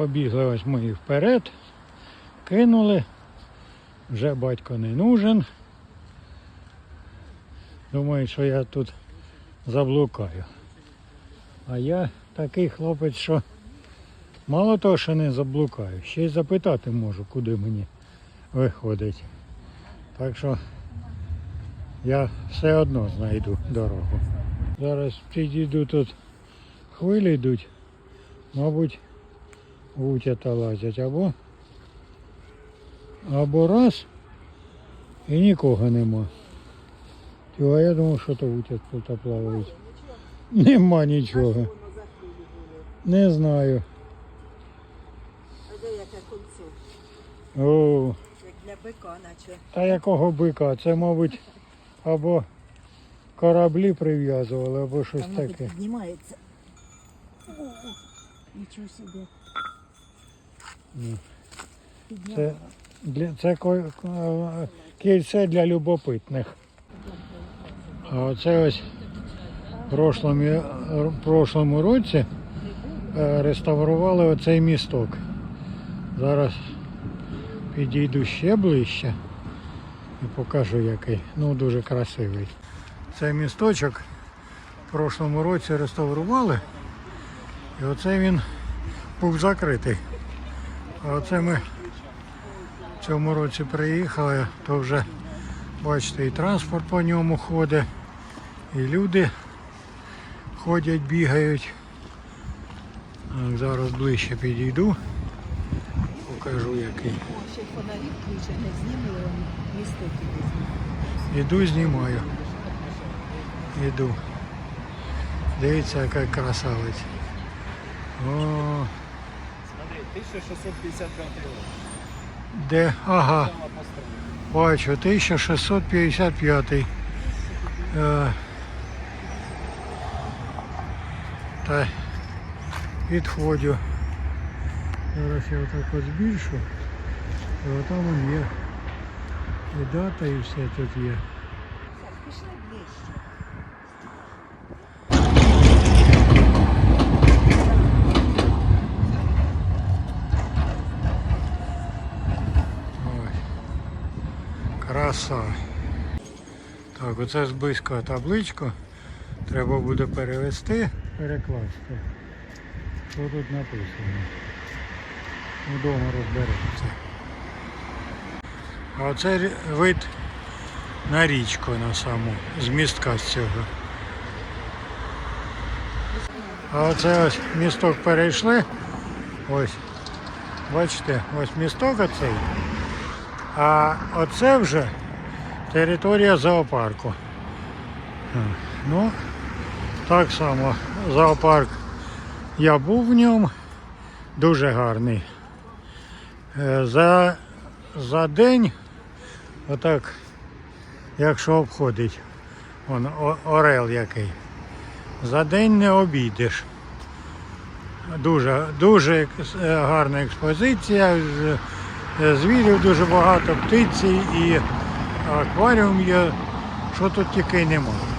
Побігли ось ми вперед, кинули. Вже батько не нужен. Думаю, що я тут заблукаю. А я такий хлопець, що мало того, що не заблукаю, ще й запитати можу, куди мені виходить. Так що я все одно знайду дорогу. Зараз підійду тут хвилі йдуть, мабуть, утята лазять або, або раз і нікого нема. А я думав, що то утят тут плавають. Нема нічого. Не знаю. А де яке кольцо? О, Як для бика, наче. та якого бика? Це, мабуть, або кораблі прив'язували, або щось Там, таке. піднімається. О, нічого собі. Це, для, це кільце для любопитних. А оце ось в прошлому, прошлому році е, реставрували оцей місток. Зараз підійду ще ближче і покажу який. Ну дуже красивий. Цей місточок в прошлому році реставрували. І оце він був закритий. А оце ми в цьому році приїхали, то вже бачите, і транспорт по ньому ходить, і люди ходять, бігають. Зараз ближче підійду, покажу який. Ще й фонарі включені, знімали місто туди. Іду, знімаю. Іду. Дивіться, яка Смотри, 1655 год. де? Ага. Бачу, 1655. Е, Та підходю. Зараз я отак от збільшу. І отам он є. І дата, і все тут є. Пішли ближче. Краса. Так, оце зблизька табличку. Треба буде перевести, перекласти. Що тут написано? Вдома розберемося. А оце вид на річку на саму, з містка з цього. А оце ось місток перейшли. Ось. Бачите, ось місток оцей. А оце вже територія зоопарку. Ну, так само зоопарк. Я був в ньому, дуже гарний. Е, За, за день, отак, якщо обходить, он, орел який, за день не обійдеш. Дуже, дуже е, гарна експозиція. Е, Звірів дуже багато, птиці і акваріум є, що тут тільки нема.